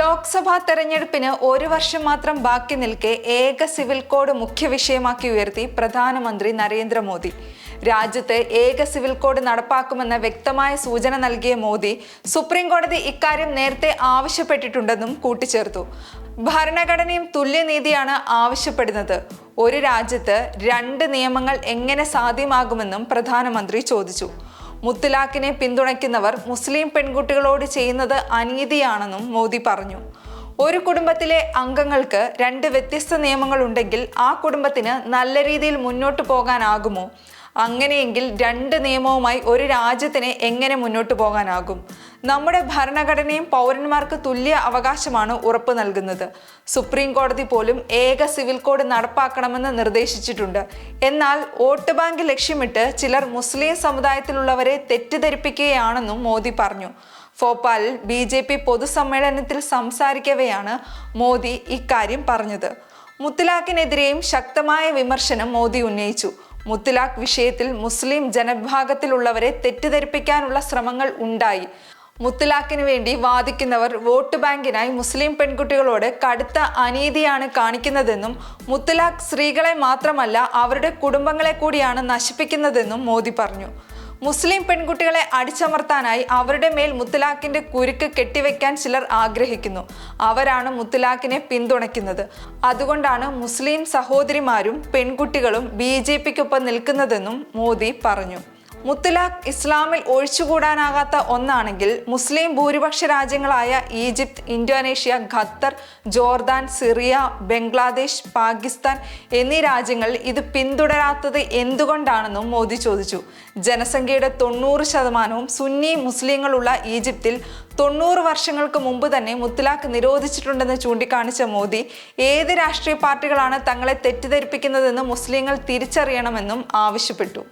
ലോക്സഭാ തെരഞ്ഞെടുപ്പിന് ഒരു വർഷം മാത്രം ബാക്കി നിൽക്കെ ഏക സിവിൽ കോഡ് മുഖ്യ വിഷയമാക്കി ഉയർത്തി പ്രധാനമന്ത്രി നരേന്ദ്രമോദി. രാജ്യത്ത് ഏക സിവിൽ കോഡ് നടപ്പാക്കുമെന്ന വ്യക്തമായ സൂചന നൽകിയ മോദി സുപ്രീം കോടതി ഇക്കാര്യം നേരത്തെ ആവശ്യപ്പെട്ടിട്ടുണ്ടെന്നും കൂട്ടിച്ചേർത്തു. ഭരണഘടനയും തുല്യനീതിയാണ് ആവശ്യപ്പെടുന്നത്. ഒരു രാജ്യത്ത് രണ്ട് നിയമങ്ങൾ എങ്ങനെ സാധ്യമാകുമെന്നും പ്രധാനമന്ത്രി ചോദിച്ചു. മുത്തലാഖിനെ പിന്തുണയ്ക്കുന്നവർ മുസ്ലിം പെൺകുട്ടികളോട് ചെയ്യുന്നത് അനീതിയാണെന്നും മോദി പറഞ്ഞു. ഒരു കുടുംബത്തിലെ അംഗങ്ങൾക്ക് രണ്ട് വ്യത്യസ്ത നിയമങ്ങളുണ്ടെങ്കിൽ ആ കുടുംബത്തിന് നല്ല രീതിയിൽ മുന്നോട്ട് പോകാനാകുമോ? അങ്ങനെയെങ്കിൽ രണ്ട് നിയമവുമായി ഒരു രാജ്യത്തിന് എങ്ങനെ മുന്നോട്ട് പോകാനാകും? നമ്മുടെ ഭരണഘടനയും പൗരന്മാർക്ക് തുല്യ അവകാശമാണ് ഉറപ്പ് നൽകുന്നത്. സുപ്രീം കോടതി പോലും ഏക സിവിൽ കോഡ് നടപ്പാക്കണമെന്ന് നിർദ്ദേശിച്ചിട്ടുണ്ട്. എന്നാൽ വോട്ട് ബാങ്ക് ലക്ഷ്യമിട്ട് ചിലർ മുസ്ലിം സമുദായത്തിലുള്ളവരെ തെറ്റിദ്ധരിപ്പിക്കുകയാണെന്നും മോദി പറഞ്ഞു. ഭോപ്പാലിൽ ബി ജെ പി പൊതുസമ്മേളനത്തിൽ സംസാരിക്കവെയാണ് മോദി ഇക്കാര്യം പറഞ്ഞത്. മുത്തലാഖിനെതിരെയും ശക്തമായ വിമർശനം മോദി ഉന്നയിച്ചു. മുത്തലാഖ് വിഷയത്തിൽ മുസ്ലിം ജനവിഭാഗത്തിലുള്ളവരെ തെറ്റിദ്ധരിപ്പിക്കാനുള്ള ശ്രമങ്ങൾ ഉണ്ടായി. മുത്തലാഖിന് വേണ്ടി വാദിക്കുന്നവർ വോട്ട് ബാങ്കിനായി മുസ്ലിം പെൺകുട്ടികളോട് കടുത്ത അനീതിയാണ് കാണിക്കുന്നതെന്നും മുത്തലാഖ് സ്ത്രീകളെ മാത്രമല്ല അവരുടെ കുടുംബങ്ങളെ കൂടിയാണ് നശിപ്പിക്കുന്നതെന്നും മോദി പറഞ്ഞു. മുസ്ലിം പെൺകുട്ടികളെ അടിച്ചമർത്താനായി അവരുടെ മേൽ മുത്തലാഖിന്റെ കുരുക്ക് കെട്ടിവെക്കാൻ ചിലർ ആഗ്രഹിക്കുന്നു. അവരാണ് മുത്തലാഖിനെ പിന്തുണയ്ക്കുന്നത്. അതുകൊണ്ടാണ് മുസ്ലിം സഹോദരിമാരും പെൺകുട്ടികളും ബി ജെ പിക്കൊപ്പം നിൽക്കുന്നതെന്നും മോദി പറഞ്ഞു. മുത്തലാഖ് ഇസ്ലാമിൽ ഒഴിച്ചുകൂടാനാകാത്ത ഒന്നാണെങ്കിൽ മുസ്ലിം ഭൂരിപക്ഷ രാജ്യങ്ങളായ Egypt Indonesia Qatar Jordan Syria Bangladesh Pakistan എന്നീ രാജ്യങ്ങൾ ഇത് പിന്തുടരാത്തത് എന്തുകൊണ്ടാണെന്നും മോദി ചോദിച്ചു. ജനസംഖ്യയുടെ തൊണ്ണൂറ് ശതമാനവും സുന്നി മുസ്ലിങ്ങളുള്ള ഈജിപ്തിൽ തൊണ്ണൂറ് വർഷങ്ങൾക്ക് മുമ്പ് തന്നെ മുത്തലാഖ് നിരോധിച്ചിട്ടുണ്ടെന്ന് ചൂണ്ടിക്കാണിച്ച മോദി ഏത് രാഷ്ട്രീയ പാർട്ടികളാണ് തങ്ങളെ തെറ്റിദ്ധരിപ്പിക്കുന്നതെന്ന് മുസ്ലിങ്ങൾ തിരിച്ചറിയണമെന്നും ആവശ്യപ്പെട്ടു.